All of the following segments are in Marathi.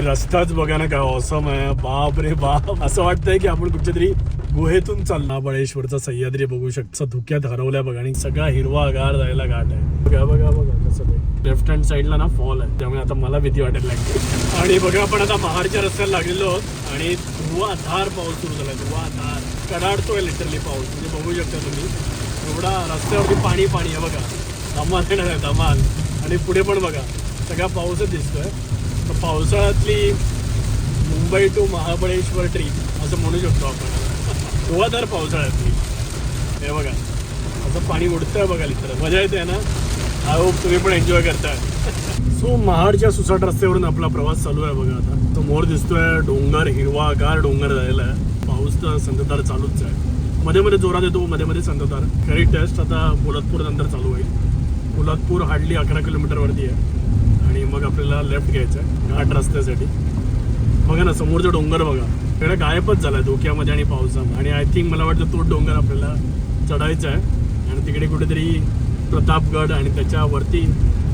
रस्ताच बघा ना काय ऑसम आहे. बाप रे बाप. असं वाटतंय की आपण कुठच्या तरी गुहेतून चालणार बळेश्वरचा सह्याद्री बघू शकतो. धुक्यात हरवल्या बघा. आणि सगळा हिरवा गार जायला घाट आहे. बघा बघा बघा कसं ते. लेफ्ट हँड साईडला ना फॉल आहे. त्यामुळे आता मला भीती वाटायला लागते आणि बघा आपण आता महारच्या रस्त्याला लागलेलो आहोत. आणि धुवाधार पाऊस सुरू झाला धुवाधार. कडाडतोय लिटरली पाऊस. म्हणजे बघू शकता तुम्ही. एवढा रस्त्यावरती पाणी पाणी आहे बघा. धमाल येणार आहे धमाल. आणि पुढे पण बघा. सगळा पाऊसच दिसतोय. तर पावसाळ्यातली मुंबई टू महाबळेश्वर ट्रीप असं म्हणू शकतो आपण. धुवाधार पावसाळ्यातली. हे बघा असं पाणी उडतंय बघा इतर मजा येते ना? आय होप तुम्ही पण एन्जॉय करताय. सो महाडच्या सुसाट रस्त्यावरून आपला प्रवास चालू आहे बघा आता. तो मोर दिसतोय डोंगर हिरवागार डोंगर झालेला आहे. पाऊस तर संततधार चालूच आहे. मध्ये मध्ये जोरात येतो मध्ये मध्ये संततधार. खरी टेस्ट आता पोलादपूर नंतर चालू होईल. पोलादपूर हार्डली अकरा किलोमीटरवरती आहे. आणि मग आपल्याला लेफ्ट घ्यायचं आहे घाट रस्त्यासाठी. बघा ना समोरचा डोंगर बघा. सगळं गायबच झालाय धोक्यामध्ये आणि पावसामध्ये. आणि आय थिंक मला वाटतं तो डोंगर आपल्याला चढायचा आहे. आणि तिकडे कुठेतरी प्रतापगड आणि त्याच्यावरती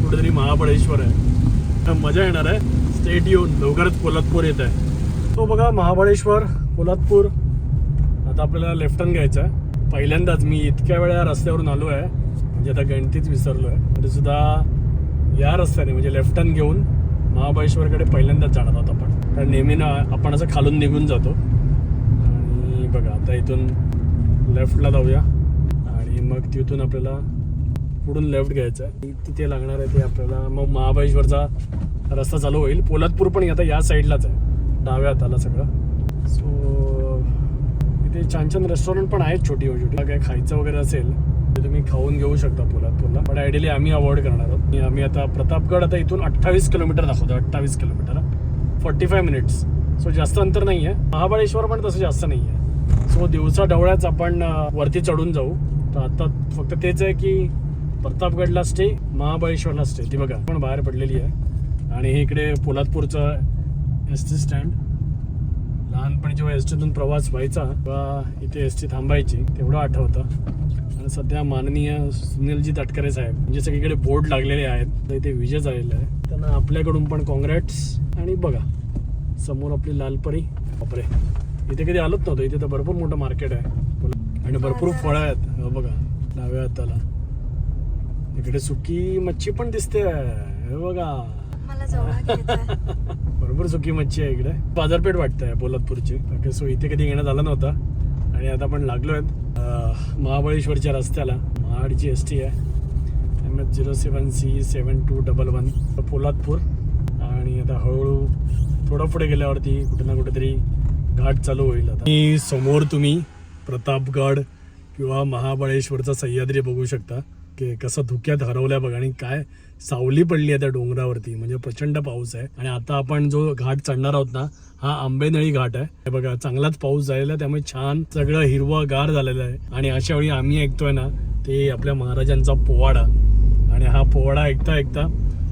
कुठेतरी महाबळेश्वर आहे. तर मजा येणार आहे. स्टेट येऊन लवकरच पोलादपूर येत आहे. तो बघा महाबळेश्वर पोलादपूर आता आपल्याला लेफ्ट टर्न घ्यायचा आहे. पहिल्यांदाच मी इतक्या वेळा रस्त्यावरून आलो आहे म्हणजे आता गणतीच विसरलो आहे तरीसुद्धा या रस्त्याने म्हणजे लेफ्ट टर्न घेऊन महाबळेश्वरकडे पहिल्यांदाच जाणार आहोत आपण. कारण नेहमी ना आपण असं खालून निघून जातो. आणि बघा आता इथून लेफ्टला जाऊया. आणि मग तिथून आपल्याला पुढून लेफ्ट घ्यायचं आहे. तिथे लागणार आहे ते आपल्याला मग महाबळेश्वरचा रस्ता चालू होईल. पोलादपूर पण आता या साईडलाच आहे. डाव्या हाताला सगळं. सो इथे छान छान रेस्टॉरंट पण आहेत छोटी छोटी काय खायचं वगैरे असेल म्हणजे तुम्ही खाऊन घेऊ शकता पोलादपूरला पण आयडियली आम्ही अवॉइड करणार आहोत. आणि आम्ही आता प्रतापगड आता इथून अठ्ठावीस किलोमीटर दाखवतो अठ्ठावीस kilometre. Forty five minutes so जास्त अंतर नाही आहे महाबळेश्वर पण तसं जास्त नाही आहे सो दिवसा ढवळ्याच आपण वरती चढून जाऊ. तर आता फक्त तेच आहे की प्रतापगडला स्टे महाबळेश्वरला स्टे ती बघा पण बाहेर पडलेली आहे. आणि हे इकडे पोलादपूरचं एस टी स्टँड लहानपणी जेव्हा एस टीतून प्रवास व्हायचा. तेव्हा इथे एस टी थांबायची तेवढं आठवतं. आणि सध्या माननीय सुनीलजी तटकरे साहेब म्हणजे सगळीकडे बोर्ड लागलेले आहेत तर इथे विजय झालेला आहे. त्यांना आपल्याकडून पण कॉंग्रॅट्स आणि बघा समोर आपली लालपरी बापरे. इथे कधी आलोच नव्हतं. इथे तर भरपूर मोठं मार्केट आहे. आणि भरपूर फळं आहेत. हो बघा. डाव्या हाताला. इकडे सुकी मच्छी पण दिसते. हे बघा. भरपूर सुकी मच्छी आहे इकडे. बाजारपेठ वाटतंय पोलादपूरची. ओके सो इथे कधी येणं झालं नव्हतं. आणि आता आपण लागलो आहेत महाबळेश्वरच्या रस्त्याला. महाडची एस टी आहे. M H zero seven C seven two double one Poladpur. आणि आता हळूहळू थोडं पुढे गेल्यावरती कुठे ना कुठेतरी घाट चालू होईल आता. आणि समोर तुम्ही प्रतापगड किंवा महाबळेश्वरचा सह्याद्री बघू शकता. की कसं धुक्यात हरवल्या बघा आणि काय सावली पडली आहे त्या डोंगरावरती. म्हणजे प्रचंड पाऊस आहे. आणि आता आपण जो घाट चढणार आहोत ना हा आंबेनळी घाट आहे. हे बघा चांगलाच पाऊस झालेला आहे. त्यामुळे छान सगळं हिरवं गार झालेलं आहे. आणि अशा वेळी आम्ही ऐकतोय ना ते आपल्या महाराजांचा पोवाडा. आणि हा पोवाडा ऐकता ऐकता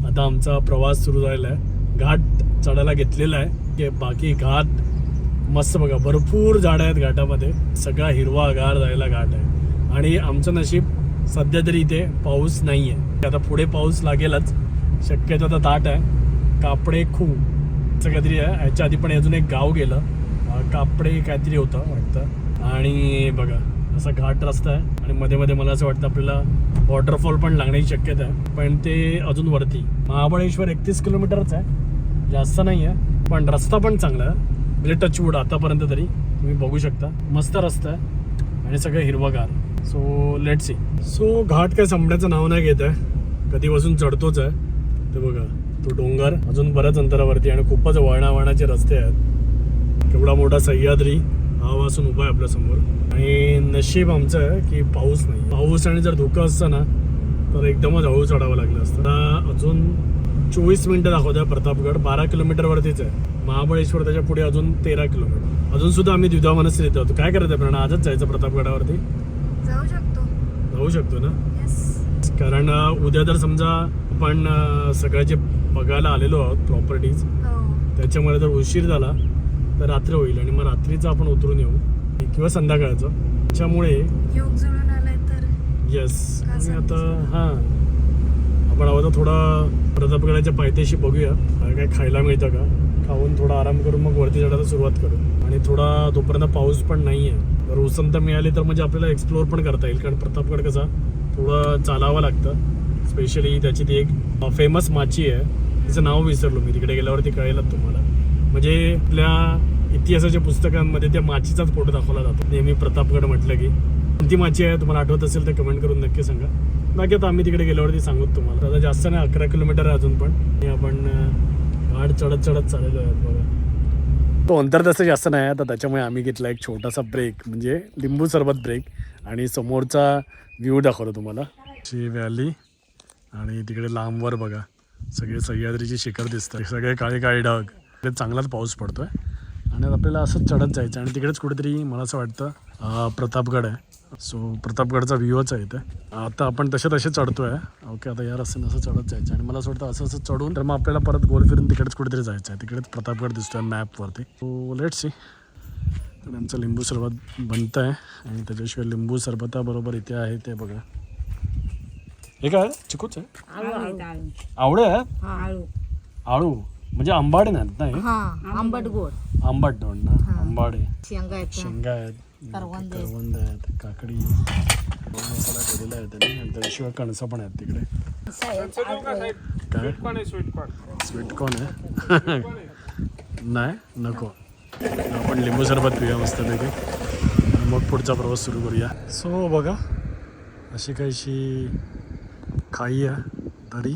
आता आमचा प्रवास सुरू झालेला आहे. घाट चढायला घेतलेला आहे. की बाकी घाट मस्त बघा भरपूर झाडं आहेत घाटामध्ये. सगळा हिरवा गार जायला घाट आहे. आणि आमचं नशीब सध्या तरी इथे पाऊस नाही आहे आता पुढे पाऊस लागेलच. शक्यतो आता दाट आहे. कापडे खूप असं काहीतरी आहे. ह्याच्या आधी पण अजून एक गाव गेलं. कापडे काहीतरी होतं वाटतं. आणि बघा असा घाट रस्ता आहे. आणि मध्ये मध्ये मला असं वाटतं आपल्याला वॉटरफॉल पण लागण्याची शक्यता आहे. पण ते अजून वरती. महाबळेश्वर एकतीस किलोमीटरच आहे. जास्त नाही आहे पण रस्ता पण चांगला आहे. म्हणजे टचवूड आतापर्यंत तरी तुम्ही बघू शकता. मस्त रस्ता आहे. आणि सगळं हिरवंगार. सो लेट सी सो घाट काय संपण्याचं नाव नाही घेत आहे. कधीपासून चढतोच आहे. ते बघा तो डोंगर अजून बऱ्याच अंतरावरती आणि खूपच वळणावळणाचे रस्ते आहेत. केवढा मोठा सह्याद्री हा वासून उभा आहे आपल्यासमोर आणि नशीब आमचं आहे की पाऊस नाही. पाऊस आणि जर धुकं असतं ना तर एकदमच हळू चढावं लागलं असतं. अजून चोवीस मिनिटं आहे प्रतापगड. बारा किलोमीटरवरतीच आहे. महाबळेश्वर त्याच्या पुढे अजून तेरा किलोमीटर. अजून सुद्धा आम्ही द्विधा मनस्थित येतो काय करायचं प्रणा आजच जायचं प्रतापगडावरती? जाऊ शकतो ना? कारण उद्या जर समजा आपण सगळ्या जे बघायला आलेलो आहोत प्रॉपर्टीज हो. त्याच्यामध्ये जर उशीर झाला तर रात्र होईल आणि मग रात्रीचं आपण उतरून येऊ. किंवा संध्याकाळचं. त्याच्यामुळे येस आता? हां. आपण तर थोडा प्रतापगडाच्या पायथ्याशी बघूया. काय काय खायला मिळतं का? खाऊन थोडा आराम करून मग वरती चढायला सुरुवात करू. आणि थोडा तोपर्यंत पाऊस पण नाही आहे जर मिळाले मिळाली तर म्हणजे आपल्याला एक्सप्लोअर पण करता येईल. कारण प्रतापगड कसा थोडं चालावं लागतं. स्पेशली त्याची ती एक फेमस माची आहे. तिचं नाव विसरलो मी. तिकडे गेल्यावरती कळेलच तुम्हाला. म्हणजे आपल्या इतिहासाच्या पुस्तकांमध्ये त्या माचीचाच फोटो दाखवला जातो. नेहमी प्रतापगड म्हटलं की. कोणती माची आहे? तुम्हाला आठवत असेल तर कमेंट करून नक्की सांगा. बाकी आता आम्ही तिकडे गेल्यावरती सांगू तुम्हाला. आता जास्त नाही अकरा किलोमीटर आहे अजून पण. आणि आपण घाट चढत चढत चाललेलो आहे बघा. तो अंतर तसं जास्त नाही आहे. तर त्याच्यामुळे आम्ही घेतला एक छोटासा ब्रेक म्हणजे लिंबू सरबत ब्रेक आणि समोरचा व्ह्यू दाखवतो तुम्हाला. ची व्हॅली आणि तिकडे लांबवर बघा. सगळे सह्याद्रीची शिखर दिसतात. सगळे काळे काळे ढग. तिकडे चांगलाच पाऊस पडतोय. आणि आता आपल्याला असंच चढत जायचं आणि तिकडेच कुठेतरी मला असं वाटतं प्रतापगड आहे. सो प्रतापगडचा व्ह्यूच आहे इथे. आता आपण तसे तसे चढतोय. ओके आता या रस्त्याने असं चढत जायचं आणि मला असं वाटतं असं असं चढून तर मग आपल्याला परत गोल फिरून तिकडेच कुठेतरी जायचं आहे. तिकडेच प्रतापगड दिसतोय मॅपवरती सो लेट सी तर आमचं लिंबू सरबत बनतं आहे आणि त्याच्याशिवाय लिंबू सरबताबरोबर इथे आहे ते बघा. हे काय? चिकूच आहे? आवळे आहे? हा. आळू. आळू. म्हणजे आंबाडे नाहीत ना हे? हा आंबट गोड. आंबाट ना? आंबाडे. शेंगा आहेत शेंगा आहेत. करवंद आहेत. करवंद आहेत काकडी. गोड मसाला केलेला आहे त्यांनी. आणि त्याशिवाय कणसं पण आहेत तिकडे. काय? स्वीट कॉर्न आहे. नाही नको. आपण लिंबू सरबत पिऊया मस्तपैकी. आणि मग पुढचा प्रवास सुरू करूया. सो बघा अशी काहीशी खाई आहे दरी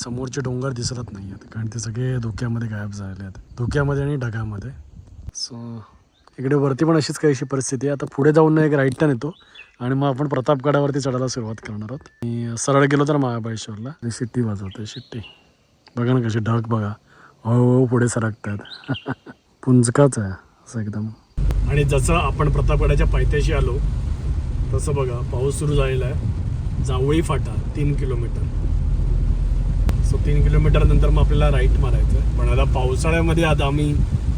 समोरचे डोंगर दिसत नाही आहेत कारण ते सगळे धुक्यामध्ये गायब झाले आहेत. धुक्यामध्ये आणि ढगामध्ये. सो इकडे वरती पण अशीच काहीशी परिस्थिती आहे. आता पुढे जाऊन एक राईट टर्न येतो. आणि मग आपण प्रतापगडावरती चढायला सुरुवात करणार आहोत. आणि सरळ गेलो तर महाबळेश्वरला. आणि शिट्टी वाजवते शिट्टी. बघा ना कशी ढग बघा. हळूहळू पुढे सरकतात. पुंजकाच आहे असं एकदम. आणि जसं आपण प्रतापगडाच्या पायथ्याशी आलो तसं बघा पाऊस सुरू झालेला आहे. जावळी फाटा तीन किलोमीटर. सो तीन किलोमीटर नंतर मग आपल्याला राईट मारायचं आहे पण आता पावसाळ्यामध्ये आता आम्ही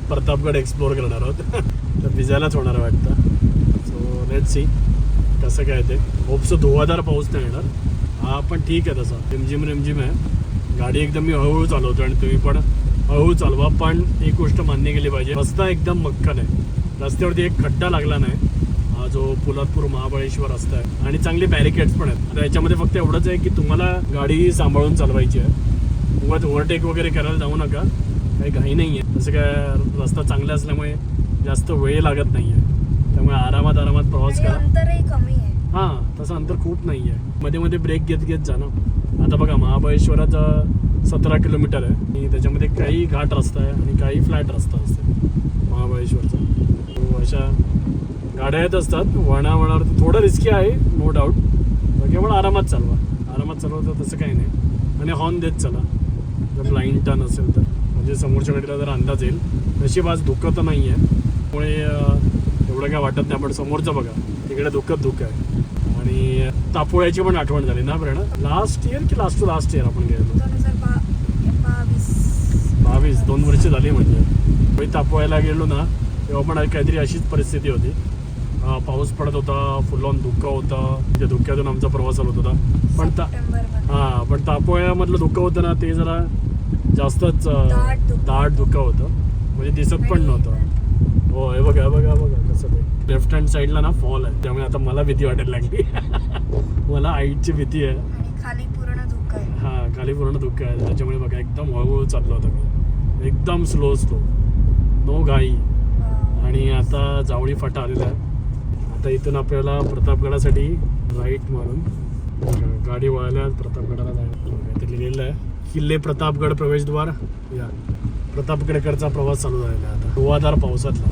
प्रतापगड एक्सप्लोअर करणार आहोत. तर भिजायलाच होणार वाटतं. सो लेट सी कसं काय ते. होपसो धुवाधार पाऊस नाही येणार. हा पण ठीक आहे तसा. रिमझिम रिमझिम आहे. गाडी एकदम मी हळूहळू चालवतो आणि तुम्ही पण हळूहळू चालवा. पण एक गोष्ट मान्य केली पाहिजे. रस्ता एकदम मक्कन आहे. रस्त्यावरती एक खड्डा लागला नाही. जो पोलादपूर महाबळेश्वर रस्ता आहे आणि चांगले बॅरिकेड्स पण आहेत. आता याच्यामध्ये फक्त एवढंच आहे की तुम्हाला गाडी सांभाळून चालवायची आहे. उगाच ओव्हरटेक वगैरे करायला जाऊ नका. काही घाई नाही आहे तसं काय रस्ता चांगला असल्यामुळे जास्त वेळ लागत नाही आहे त्यामुळे आरामात आरामात प्रवास करा. अंतरही कमी आहे. हां तसं अंतर खूप नाही आहे मध्ये मध्ये ब्रेक घेत घेत जाणं आता बघा महाबळेश्वराचा सतरा किलोमीटर आहे. आणि त्याच्यामध्ये काही घाट रस्ता आहे आणि काही फ्लॅट रस्ता असते महाबळेश्वरचा. तो अशा गाड्या येत असतात वळणावळणावर थोडं रिस्की आहे नो डाऊट बाकी पण आरामात चालवा. आरामात चालवा तर तसं काही नाही. आणि हॉर्न देत चला. जर ब्लाइंड टर्न असेल तर. म्हणजे समोरच्या गाडीला जर अंदाज येईल नशीब आज धुकं तर नाही आहे त्यामुळे एवढं काय वाटत नाही. पण समोरचं बघा. तिकडे धुकत धुकं आहे. आणि तापोळ्याची पण आठवण झाली ना प्रेरणा लास्ट इयर की लास्ट टू लास्ट इयर आपण गेलो बावीस. दोन वर्ष झाली म्हणजे. मी गेलो ना तेव्हा पण काहीतरी अशीच परिस्थिती होती. पाऊस पडत होता फुल ऑन धुकं होतं. त्या धुक्यातून आमचा प्रवास होत होता. पण ता हां पण तापोळ्यामधलं धुकं होतं ना ते जरा जास्तच दाट धुकं. होतं. म्हणजे दिसत पण नव्हतं. हो हे बघा बघा बघा कसं ते. लेफ्ट हँड साईडला ना फॉल आहे. त्यामुळे आता मला भीती वाटायला लागली. मला हाईटची भीती आहे. खाली पूर्ण धुकं आहे. हा खाली पूर्ण धुकं आहे. त्याच्यामुळे बघा एकदम हळूहळू चाललो होतो मी. एकदम स्लो स्लो नो घाई. आणि आता जावळी फाटा आलेला आहे. आता इथून आपल्याला प्रतापगडासाठी राईट मारून गाडी वळाल्या प्रतापगडाला जायला लिहिलेलं आहे किल्ले प्रतापगड प्रवेशद्वार. या प्रतापगडकडचा प्रवास चालू झालेला आहे आता. धुवाधार पावसातला.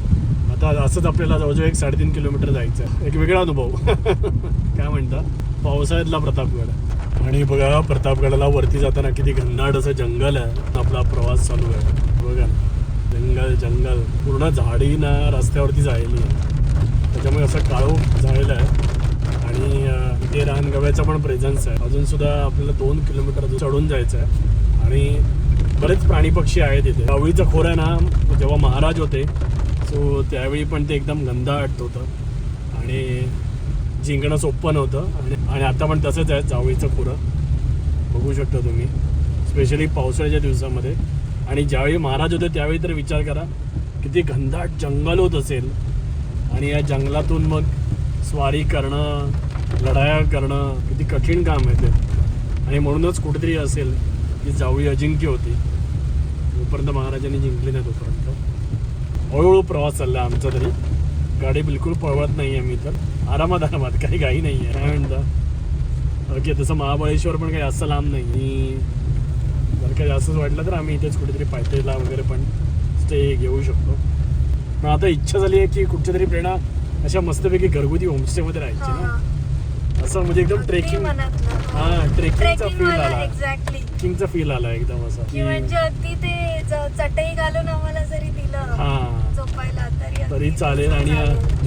आता असंच आपल्याला जवळजवळ एक साडेतीन किलोमीटर जायचं आहे. एक वेगळा अनुभव. काय म्हणता? पावसाळ्यातला प्रतापगड. आणि बघा प्रतापगडाला वरती जाताना किती घनदाट असं जंगल आहे. आपला प्रवास चालू आहे. बघा जंगल जंगल. पूर्ण झाडी ना रस्त्यावरती जायली. आहे त्याच्यामुळे असं काळोख झालेलं आहे. आणि इथे रानगव्याचा पण प्रेझन्स आहे. अजून सुद्धा आपल्याला दोन किलोमीटर चढून जायचं आहे आणि बरेच प्राणी पक्षी आहेत इथे. जावळीचं खोर आहे ना जेव्हा महाराज होते सो त्यावेळी पण ते एकदम गंधाट होतं. आणि जिंकणं सोपं नव्हतं. आणि आणि आता पण तसंच आहे जावळीचं खोरं. बघू शकता तुम्ही. स्पेशली पावसाळ्याच्या दिवसामध्ये. आणि ज्यावेळी महाराज होते त्यावेळी तर विचार करा किती घनदाट जंगल होत असेल. आणि या जंगलातून मग स्वारी करणं लढाया करणं किती कठीण काम आहे ते. आणि म्हणूनच कुठेतरी असेल की जावळी अजिंक्य होती. जोपर्यंत महाराजांनी जिंकली नाही तोपर्यंत. हळूहळू प्रवास चालला आमचा तरी. गाडी बिलकुल पळवत नाही आहे मी तर. आरामात आरामात काही गाई नाही आहे काय म्हणता? ओके तसं महाबळेश्वर पण काही असं लांब नाही. आणि जर काही जास्तच वाटलं तर आम्ही इथेच कुठेतरी पायथ्याला वगैरे पण स्टे घेऊ शकतो. पण आता इच्छा झाली आहे की कुठच्या तरी प्रेरणा अशा मस्तपैकी घरगुती होमस्टेमध्ये राहायची ना. असं म्हणजे एकदम ट्रेकिंग हा. ट्रेकिंगचा फील आला. एक्झॅक्टली ट्रेकिंगचा फील आला एकदम असा. म्हणजे अगदी ते चटई घालून आम्हाला जरी दिलं हा. झोपायला तरी चालेल आणि.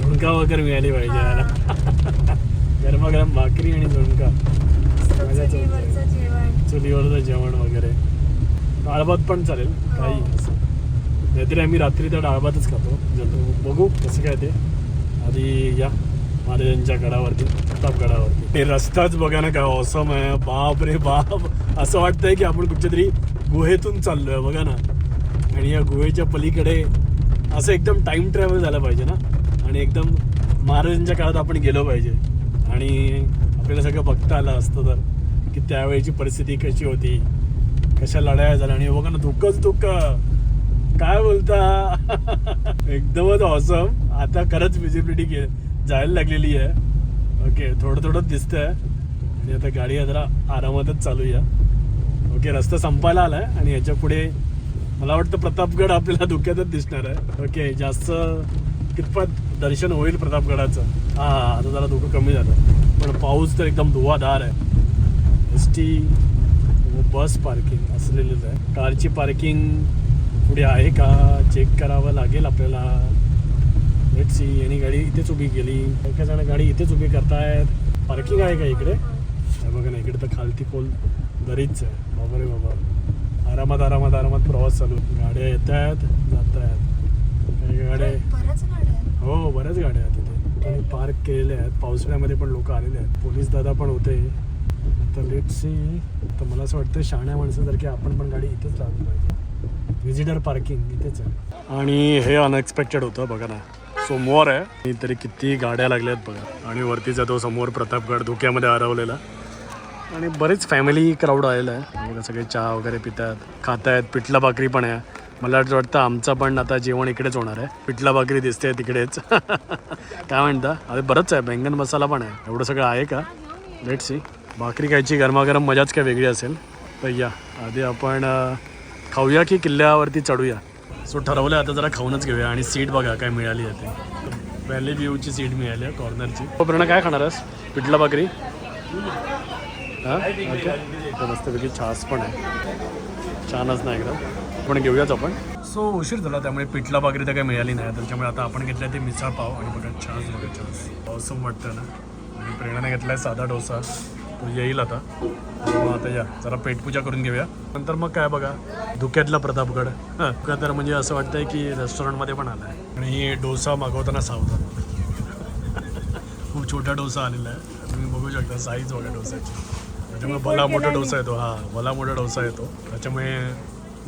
झुणका वगैरे मिळाली पाहिजे हा. गरमागरम भाकरी आणि झुणका. चुलीवरचं जेवण. चुलीवरचं जेवण वगैरे. डाळभात पण चालेल काही असं. नाहीतरी आम्ही रात्री तर डाळभातच खातो जर बघू कसं काय ते आधी या महाराजांच्या गडावरती प्रतापगडावरती ते रस्ताच बघा ना काय ऑसम आहे बाप रे बाप असं वाटतंय की आपण कुठच्या तरी गुहेतून चाललोय बघा ना आणि या गुहेच्या पलीकडे असं एकदम टाइम ट्रॅव्हल झालं पाहिजे ना आणि एकदम महाराजांच्या काळात आपण गेलो पाहिजे आणि आपल्याला सगळं बघता आलं असतं तर की त्यावेळेची परिस्थिती कशी होती कशा लढाया झाल्या आणि बघा ना धुकंच दुःख काय बोलता? एकदमच ऑसम आता खरंच विजिबिलिटी जायला लागलेली आहे. ओके थोडं थोडं दिसतंय. आणि आता गाडी जरा आरामातच चालू या ओके रस्ता संपायला आलाय आणि याच्यापुढे मला वाटतं प्रतापगड आपल्याला धुक्यातच दिसणार आहे. ओके जास्त कितपत दर्शन होईल प्रतापगडाचं? हा आता जरा धुकं कमी झालं. पण पाऊस तर एकदम धुवाधार आहे. एस टी बस पार्किंग असलेलीच आहे. कारची पार्किंग पुढे आहे का? चेक करावं लागेल आपल्याला. लेट सी यांनी गाडी इथेच उभी केली. एका जण गाडी इथेच उभी करतायत. पार्किंग आहे का इकडे? बघा ना इकडे तर खालती खोल दरीच आहे. बाबा रे बाबा. आरामात आरामात आरामात प्रवास चालू. गाड्या येत आहेत जात आहेत काही गाड्या. हो बऱ्याच गाड्या आहेत तिथे आणि पार्क केलेल्या आहेत. पावसाळ्यामध्ये पण लोक आलेले आहेत. पोलीस दादा पण होते. आता लेट सी तर मला असं वाटतं शहाण्या माणसासारखी आपण पण गाडी इथेच लावली पाहिजे. व्हिजिटर पार्किंग इथेच आहे आणि हे अनएक्सपेक्टेड होतं बघा ना. सोमवार आहे. तरी किती गाड्या लागल्यात बघा. आणि वरती जातो समोर प्रतापगड धुक्यामध्ये हरवलेला. आणि बरेच फॅमिली क्राऊड आलेला आहे. बघा सगळे चहा वगैरे पितात. खात आहेत पिठला भाकरी पण आहे. मला वाटतं आमचं पण आता जेवण इकडेच होणार आहे. पिठला भाकरी दिसते तिकडेच. काय म्हणता? अरे बरंच आहे. बैंगन मसाला पण आहे. एवढं सगळं आहे का? लेट सी भाकरी खायची गरमागरम मजाच काय वेगळी असेल. तर या. आधी आपण खाऊया की किल्ल्यावरती चढूया? सो ठरवलं आता जरा खाऊनच घेऊया आणि सीट बघा काय मिळाली आहे ते. व्हॅली व्ह्यूची सीट मिळाली आहे कॉर्नरची प्रणा काय खाणार आहेस? पिठला भाकरी? हां? ओके. मस्तपैकी छास पण आहे. छानच नाही एकदम. पण घेऊयाच आपण. सो उशीर झाला त्यामुळे पिठला भाकरी तर काही मिळाली नाही. त्याच्यामुळे आता आपण घेतलं ते मिसळ पाव आणि बघा छास बघा छास. पावसम वाटतं ना. आणि प्रेरणाने आहे साधा डोसा. तो येईल आता. मग आता या जरा पेटपूजा करून घेऊया. नंतर मग काय बघा धुक्यातला प्रतापगड. हां धुक्यात तर म्हणजे असं वाटतंय की रेस्टॉरंटमध्ये पण आलं आहे आणि डोसा मागवताना सावधान खूप छोटा डोसा आलेला आहे. तुम्ही बघू शकता साईज बघा डोसाची त्याच्यामुळे भला मोठा डोसा येतो. हा भला मोठा डोसा येतो. त्याच्यामुळे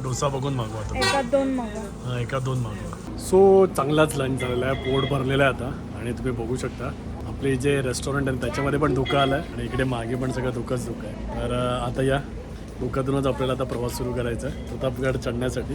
डोसा बघून मागवा तुम्ही. हा एका दोन मागवा. सो चांगलाच लंच झालेला आहे. पोट भरलेलं आहे आता. आणि तुम्ही बघू शकता. आपले जे रेस्टॉरंट आहे त्याच्यामध्ये पण धुकं आलं आहे आणि इकडे मागे पण सगळं धुकंच धुकं आहे. तर आता या धुक्यातूनच आपल्याला आता प्रवास सुरू करायचा आहे. प्रतापगड चढण्यासाठी.